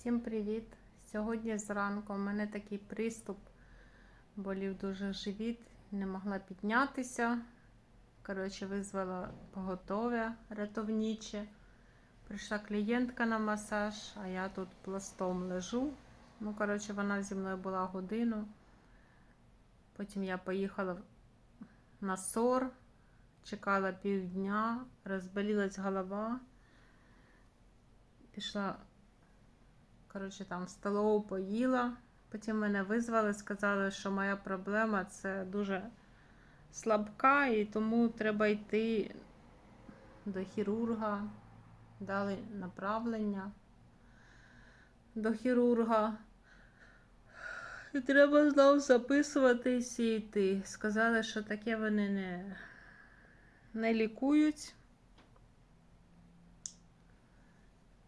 Всім привіт! Сьогодні зранку у мене такий приступ, болів дуже живіт, не могла піднятися. Коротше, визвала поготове рятовниче. Прийшла клієнтка на масаж, а я тут пластом лежу. Ну, коротше, вона зі мною була годину. Потім я поїхала на СОР, чекала півдня, розболілась голова. Пішла Коротше, там в столову поїла. Потім мене визвали, сказали, що моя проблема це дуже слабка, і тому треба йти до хірурга. Дали направлення до хірурга. І треба знову записуватись і йти. Сказали, що таке вони не, не лікують.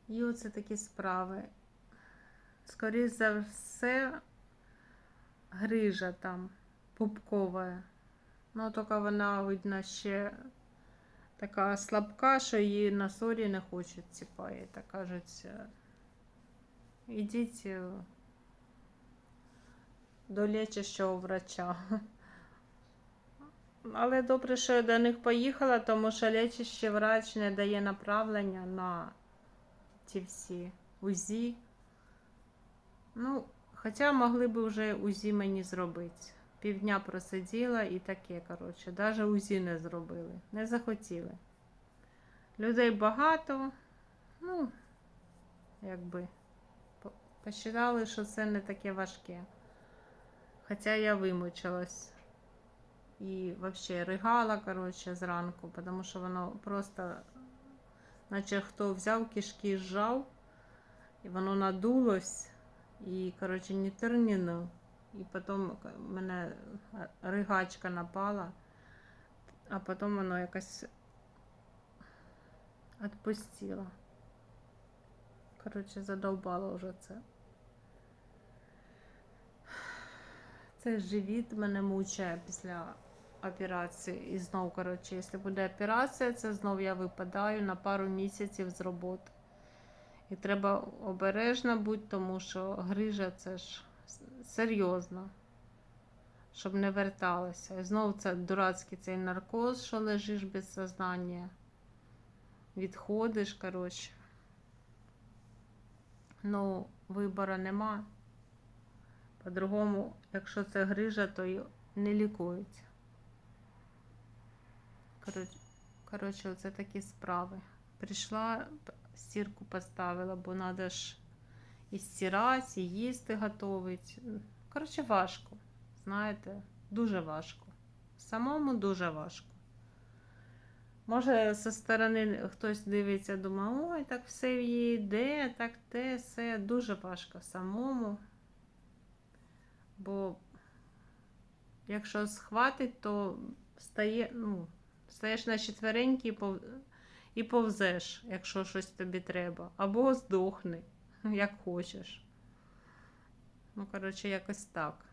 І оце такі справи. Скоріше за все, грижа там пупкова. Ну, тільки вона, видно, ще така слабка, що її на сорі не хочуть ціпає. Так кажуть, ідіть е, до лечащого врача. Але добре, що я до них поїхала, тому що лечащий врач не дає направлення на ті всі УЗІ. Ну, хоча могли б вже УЗІ мені зробити. Півдня просиділа і таке, коротше, навіть УЗІ не зробили. Не захотіли. Людей багато, ну, якби, по- посчитали, що це не таке важке. Хоча я вимучилась. І взагалі ригала, коротше, зранку, тому що воно просто, наче хто взяв кишки, зжав, і воно надулось. І, коротше, не терніно. І потім мене ригачка напала, а потім воно якось відпустило. Коротше, задовбало вже це. Це живіт мене мучає після операції. І знов, коротше, якщо буде операція, це знов я випадаю на пару місяців з роботи. І треба обережно бути, тому що грижа це ж серйозно, щоб не верталося. І знову це дурацький цей наркоз, що лежиш без сознання. Відходиш, коротше. Ну, вибору нема. По-другому, якщо це грижа, то й не. Коротше, коротше, оце такі справи. Прийшла, стірку поставила, бо треба ж і стирати, і їсти готувати. Коротше, важко. Знаєте, дуже важко. Самому дуже важко. Може, зі сторони хтось дивиться, думає, ой, так все в її йде, так те, все. Дуже важко самому. Бо якщо схватить, то стає, ну, стаєш на четвереньки пов... і повзеш, якщо щось тобі треба. Або здохни, як хочеш. Ну, коротше, якось так.